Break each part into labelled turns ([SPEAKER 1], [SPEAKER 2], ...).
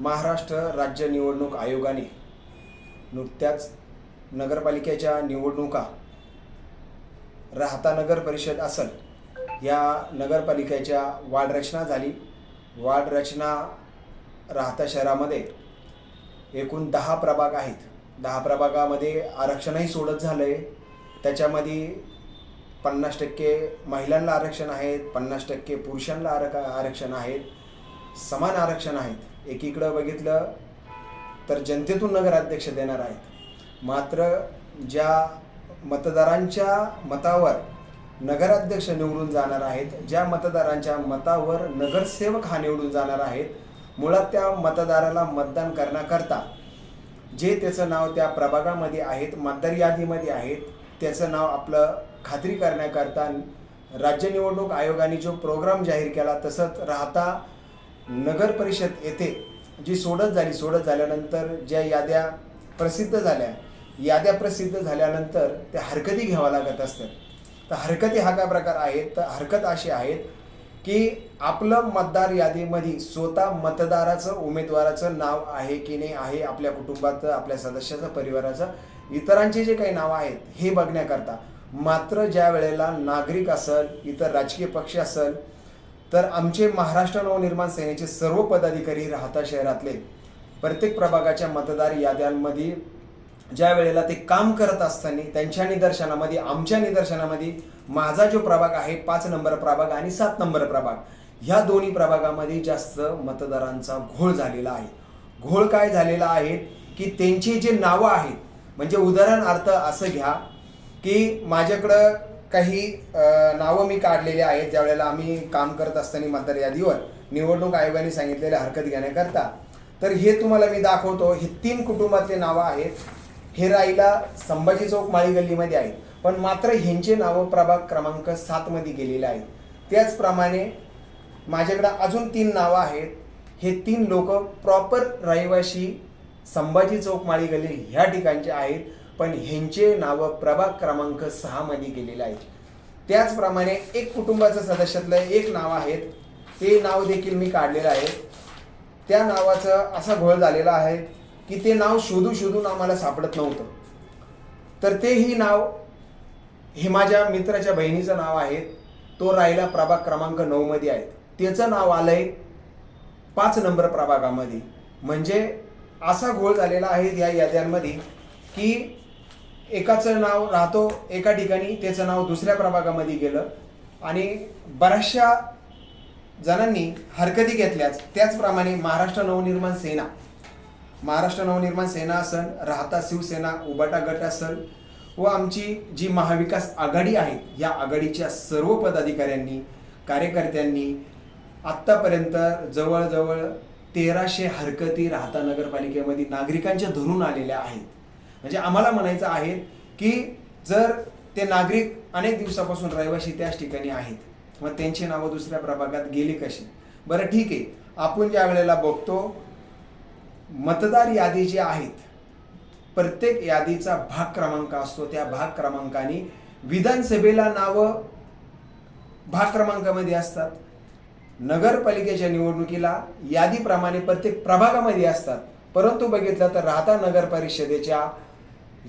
[SPEAKER 1] महाराष्ट्र राज्य निवडणूक आयोगाने नुकत्याच नगरपालिकेच्या निवडणुका राहता नगर परिषद असल या नगरपालिकेच्या वार्ड रचना झाली. वार्ड रचना राहता शहरामध्ये एकूण दहा प्रभाग आहेत. दहा प्रभागामध्ये आरक्षणही सोडत झालं आहे त्याच्यामध्ये पन्नास टक्के महिलांना आरक्षण आहेत पन्नास टक्के पुरुषांना आरक आरक्षण आहेत समान आरक्षण आहेत. एकीकडं बघितलं तर जनतेतून नगराध्यक्ष देणार आहेत. मात्र ज्या मतदारांच्या मतावर नगराध्यक्ष निवडून जाणार आहेत ज्या मतदारांच्या मतावर नगरसेवक हा निवडून जाणार आहेत मुळात त्या मतदाराला मतदान करण्याकरता जे त्याचं नाव त्या प्रभागामध्ये आहेत मतदार यादीमध्ये आहेत त्याचं नाव आपलं खात्री करण्याकरता राज्य निवडणूक आयोगाने जो प्रोग्राम जाहीर केला तसंच राहता नगर परिषद येथे जी सोडत झाली सोडत झाल्यानंतर ज्या याद्या प्रसिद्ध झाल्या याद्या प्रसिद्ध झाल्यानंतर त्या हरकती घ्याव्या लागत असतात. तर हरकती हा काय प्रकार आहेत? तर हरकत अशी आहेत की आपलं मतदार यादीमध्ये स्वतः मतदाराचं उमेदवाराचं नाव आहे की नाही आहे आपल्या कुटुंबाचं आपल्या सदस्याचं परिवाराचं इतरांचे जे काही नावं आहेत हे बघण्याकरता मात्र ज्या वेळेला नागरिक असेल इतर राजकीय पक्ष असेल तर आमचे महाराष्ट्र नवनिर्माण सेनेचे सर्व पदाधिकारी राहता शहरातले. प्रत्येक प्रभागाच्या मतदार याद्यांमध्ये ज्या वेळेला ते काम करत असताना त्यांच्या निदर्शनामध्ये आमच्या निदर्शनामध्ये माझा जो प्रभाग आहे पाच नंबर प्रभाग आणि सात नंबर प्रभाग ह्या दोन्ही प्रभागामध्ये जास्त मतदारांचा घोळ झालेला आहे. घोळ काय झालेला आहे की त्यांची जे नावं आहेत म्हणजे उदाहरणार्थ असं घ्या की माझ्याकडं काही नावं मी काढलेली आहेत ज्या वेळेला आम्ही काम करत असताना मतदार यादीवर निवडणूक आयोगाने सांगितलेल्या हरकत घेण्याकरता. तर हे तुम्हाला मी दाखवतो. हे तीन कुटुंबातले नावं आहेत. हे राईला संभाजी चौक माळी गल्लीमध्ये आहेत. पण मात्र ह्यांचे नावं प्रभाग क्रमांक सातमध्ये गेलेले आहेत. त्याचप्रमाणे माझ्याकडं अजून तीन नावं आहेत. हे तीन लोक प्रॉपर रहिवाशी संभाजी चौक माळी गल्ली ह्या ठिकाणचे आहेत. पण ह्यांचे नावं प्रभाग क्रमांक सहामध्ये गेलेले आहेत त्याचप्रमाणे एक कुटुंबाचं सदस्यातलं एक नाव आहेत ते नाव देखील मी काढलेलं आहे. त्या नावाचं असा घोळ झालेला आहे की ते नाव शोधू शोधून आम्हाला सापडत नव्हतं. तर तेही नाव हे माझ्या मित्राच्या बहिणीचं नाव आहे. तो राहिला प्रभाग क्रमांक नऊमध्ये आहे. त्याचं नाव आलं आहे पाच नंबर प्रभागामध्ये. म्हणजे असा घोळ झालेला आहे या याद्यांमध्ये की एकाचं नाव राहतो एका ठिकाणी त्याचं नाव दुसऱ्या प्रभागामध्ये गेलं. आणि बऱ्याचशा जणांनी हरकती घेतल्याच. त्याचप्रमाणे महाराष्ट्र नवनिर्माण सेना. महाराष्ट्र नवनिर्माण सेना असन राहता शिवसेना उबाटा गट असल व आमची जी महाविकास आघाडी आहे या आघाडीच्या सर्व पदाधिकाऱ्यांनी कार्यकर्त्यांनी आत्तापर्यंत जवळजवळ तेराशे हरकती राहता नगरपालिकेमध्ये नागरिकांच्या धरून आलेल्या आहेत. म्हणजे आम्हाला म्हणायचं आहे की जर ते नागरिक अनेक दिवसापासून रहिवाशी त्याच ठिकाणी आहेत मग त्यांची नावं दुसऱ्या प्रभागात गेली कशी? बरं ठीक आहे. आपण ज्या वेळेला बघतो मतदार यादी जे आहेत प्रत्येक यादीचा भाग क्रमांक असतो. त्या भाग क्रमांकाने विधानसभेला नावं भाग क्रमांकामध्ये असतात. नगरपालिकेच्या निवडणुकीला यादीप्रमाणे प्रत्येक प्रभागामध्ये असतात. परंतु बघितलं तर राहता नगर परिषदेच्या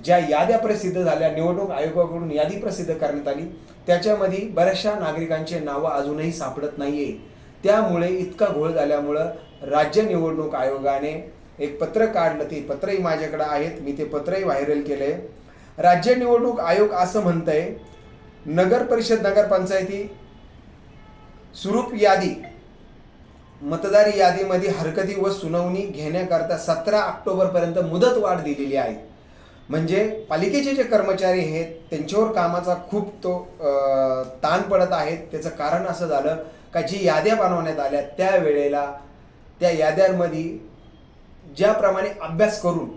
[SPEAKER 1] ज्या याद्या प्रसिद्ध झाल्या निवडणूक आयोगाकडून यादी प्रसिद्ध करण्यात आली त्याच्यामध्ये बऱ्याचशा नागरिकांचे नावं अजूनही सापडत नाहीये. त्यामुळे इतका घोळ झाल्यामुळं राज्य निवडणूक आयोगाने एक पत्र काढलं. ते पत्रही माझ्याकडे आहेत. मी ते पत्रही व्हायरल केले राज्य निवडणूक आयोग असं म्हणतंय नगर परिषद नगरपंचायती स्वरूप यादी मतदार यादीमध्ये हरकती व सुनावणी घेण्याकरता सतरा ऑक्टोबरपर्यंत मुदत वाढ दिलेली आहे. म्हणजे पालिकेचे जे कर्मचारी आहेत त्यांच्यावर कामाचा खूप तो ताण पडत आहेत त्याचं कारण असं झालं का जी याद्या बनवण्यात आल्या त्या वेळेला त्या याद्यांमध्ये ज्याप्रमाणे अभ्यास करून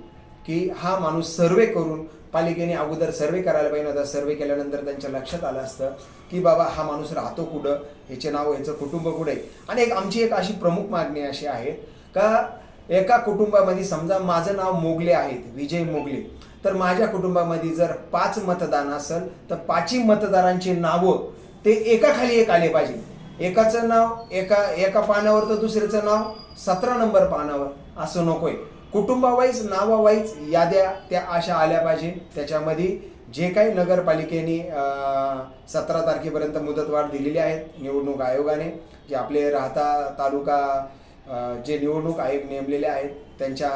[SPEAKER 1] की हा माणूस सर्वे करून पालिकेने अगोदर सर्वे करायला पाहिजे होता सर्वे केल्यानंतर त्यांच्या लक्षात आलं असतं की बाबा हा माणूस राहतो कुठं ह्याचे नाव ह्याचं कुटुंब कुठे? आहे आणि एक आमची एक अशी प्रमुख मागणी अशी आहे का एका कुटुंबामध्ये समजा माझं नाव मोगले आहेत विजय मोगले तर माझ्या कुटुंबामध्ये जर पाच मतदान असेल तर पाचही मतदारांची नावं ते एकाखाली एक आले पाहिजे. एकाचं नाव एका एका पानावर तर दुसऱ्याचं नाव सतरा नंबर पानावर. असं नकोय. कुटुंबावाईज नावावाईज याद्या त्या अशा आल्या पाहिजे. त्याच्यामध्ये जे काही नगरपालिकेने सतरा तारखेपर्यंत मुदतवाढ दिलेली आहेत निवडणूक आयोगाने जे आपले राहता तालुका जे निवडणूक आयोग नेमलेले आहेत त्यांच्या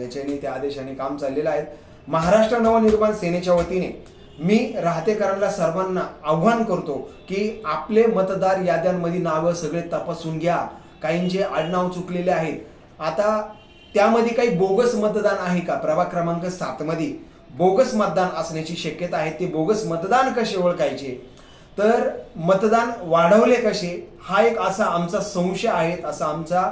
[SPEAKER 1] याच्याने त्या आदेशाने काम चाललेलं आहे. महाराष्ट्र नवनिर्माण सेनेच्या वतीने मी राहतेकरांना सर्वांना आव्हान करतो की आपले मतदार याद्यांमध्ये नावं सगळे तपासून घ्या. काहींचे आडनाव चुकलेले आहेत. आता त्यामध्ये काही बोगस मतदान आहे का? प्रभाग क्रमांक सातमध्ये बोगस मतदान असण्याची शक्यता आहे. ते बोगस मतदान कसे ओळखायचे? तर मतदान वाढवले कसे? हा एक असा आमचा संशय आहे. असा आमचा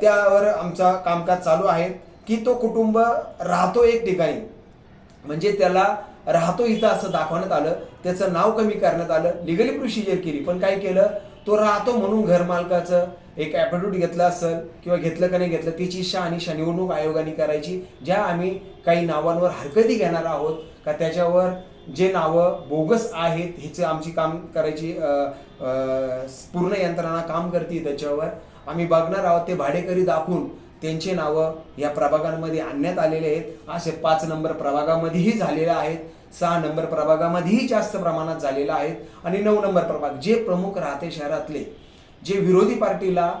[SPEAKER 1] त्यावर आमचा कामकाज चालू आहे. की तो कुटुंब राहतो एक ठिकाणी. म्हणजे त्याला राहतो इथं असं दाखवण्यात आलं. त्याचं नाव कमी करण्यात आलं. लिगली प्रोसिजर केली. पण काय केलं? तो राहतो म्हणून घरमालकाचं एक ॲफिडेविट घेतलं असेल किंवा घेतलं का नाही घेतलं त्याची शहानिशा निवडणूक आयोगाने करायची ज्या आम्ही काही नावांवर हरकती घेणार आहोत का त्याच्यावर जे नावं बोगस आहेत ह्याचं आमची काम करायची पूर्ण यंत्रणा काम करते त्याच्यावर. आम्ही बघणार आहोत ते भाडेकरी दाखवून त्यांचे नावं या प्रभागांमध्ये आणण्यात आलेले आहेत. असे पाच नंबर प्रभागामध्येही झालेले आहेत. सहा नंबर प्रभागामध्येही जास्त प्रमाणात झालेला आहेत आणि नऊ नंबर प्रभाग जे प्रमुख राहते शहरातले जे विरोधी पार्टीला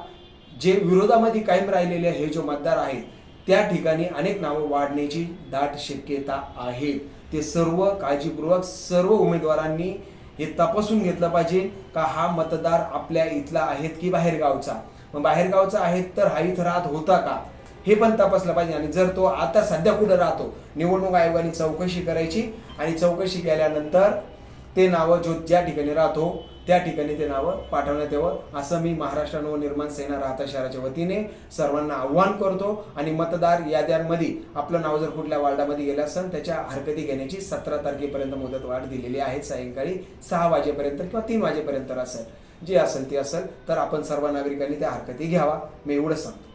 [SPEAKER 1] जे विरोधामध्ये कायम राहिलेले हे जो मतदार आहेत त्या ठिकाणी अनेक नावं वाढण्याची दाट शक्यता आहे. ते सर्व काळजीपूर्वक सर्व उमेदवारांनी हे तपासून घेतलं पाहिजे का हा मतदार आपल्या इथला आहेत की बाहेरगावचा? मग बाहेरगावचा आहे तर हा इथं राहत होता का? हे पण तपासलं पाहिजे. आणि जर तो आता सध्या कुठं राहतो? निवडणूक आयोगाने चौकशी करायची आणि चौकशी केल्यानंतर ते नावं जो ज्या ठिकाणी राहतो त्या ठिकाणी ते नावं पाठवण्यात यावं असं मी महाराष्ट्र नवनिर्माण सेना राहता शहराच्या वतीने सर्वांना आव्हान करतो. आणि मतदार याद्यांमध्ये आपलं नाव जर कुठल्या वार्डामध्ये गेलं असेल त्याच्या हरकती घेण्याची सतरा तारखेपर्यंत मुदतवाढ दिलेली आहे. सायंकाळी सहा वाजेपर्यंत किंवा तीन वाजेपर्यंत असेल. जे असेल ते असेल तर आपण सर्व नागरिकांनी त्या हरकती घ्यावा. मी एवढंच सांगतो.